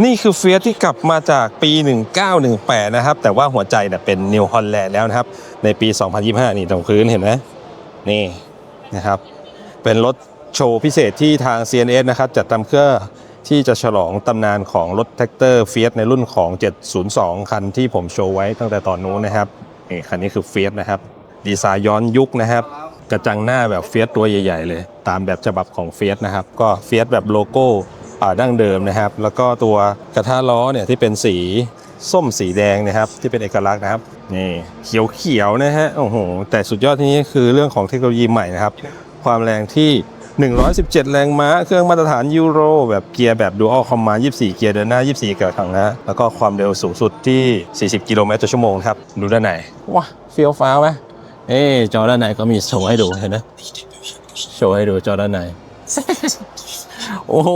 นี่คือเฟียสที่กลับมาจากปี 1918 นะครับ แต่ว่าหัวใจเนี่ยเป็นนิวฮอลแลนด์แล้วนะครับ ในปี 2025 นี่ตรงพื้นเห็นไหมนี่นะครับ เป็นรถโชว์พิเศษที่ทาง CNS นะครับ จัดทำเพื่อที่จะฉลองตำนานของรถแท็กเตอร์เฟียสในรุ่นของ 702 คันที่ผมโชว์ไว้ตั้งแต่ตอนนู้นนะครับนี่คันนี้คือเฟียสนะครับ ดีไซน์ย้อนยุคนะครับกระจังหน้าแบบเฟียสตัวใหญ่ ๆ เลย ตามแบบฉบับของเฟียสนะครับ ก็เฟียสแบบโลโก้ ดั้งเดิมนะครับ แล้วก็ตัวกระทะล้อเนี่ยที่เป็นสีส้มสีแดงนะครับที่เป็นเอกลักษณ์นะครับนี่เขียวๆนะฮะโอ้โหแต่สุดยอดที่นี้คือเรื่องของเทคโนโลยีใหม่นะครับ ความแรงที่ 117 แรงม้า เครื่องมาตรฐานยูโร แบบเกียร์แบบดูอัลคอมมาน24 เกียร์เดินหน้า 24 เกียร์ถังนะแล้วก็ความเร็วสูงสุดที่ 40 กิโลเมตรต่อชั่วโมงครับ ดูด้านในว้าเฟี้ยวฟ้าวไหมเอ๊จอด้านในก็มีโชว์ให้ดูเห็นไหมโชว์ให้ดูจอด้านใน โอ้โห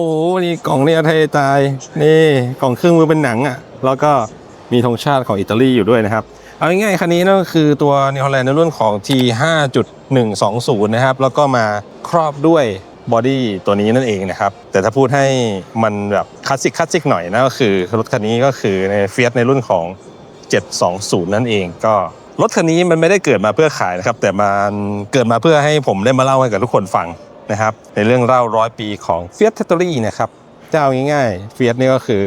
นี่กล่องเนี่ยเทตาย นี่กล่องเครื่องมือเป็นหนังอะ แล้วก็มีธงชาติของอิตาลีอยู่ด้วยนะครับ เอาง่ายๆคันนี้นั่นก็คือตัวนิวฮอลแลนด์ในรุ่นของ T 5.120 นะครับ แล้วก็มาครอบด้วยบอดี้ตัวนี้นั่นเองนะครับ แต่ถ้าพูดให้มันแบบคลาสสิกคลาสสิกหน่อยนะก็คือรถคันนี้ก็คือในเฟียสในรุ่นของ 720 นั่นเองก็รถคันนี้มันไม่ได้เกิดมาเพื่อขายนะครับ แต่มันเกิดมาเพื่อให้ผมได้มาเล่าให้กับทุกคนฟัง นะครับในเรื่องเล่าร้อยปีของ Fiat t a c t o r y นะครับเจ้าง่ายๆ Fiat นี่ก็คือ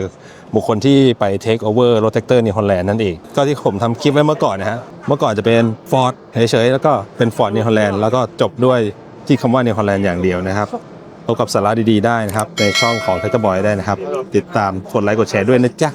บุคคลที่ไป take over รถแท็กเตอร์นิวฮอลแลนด์นั่นเอง ก็ที่ผมทำคลิปไว้เมื่อก่อนนะฮะเมื่อก่อนจะเป็น Ford เฉยๆแล้วก็เป็น Ford นิวฮอลแลนด์แล้วก็จบด้วยที่คำว่านิวฮอลแลนด์อย่างเดียวนะครับพบกับสาระดีๆได้นะครับในช่องของ t a c t o r Boy ได้นะครับ ติดตามกดไลค์กดแชร์ด้วยนะจ๊ะ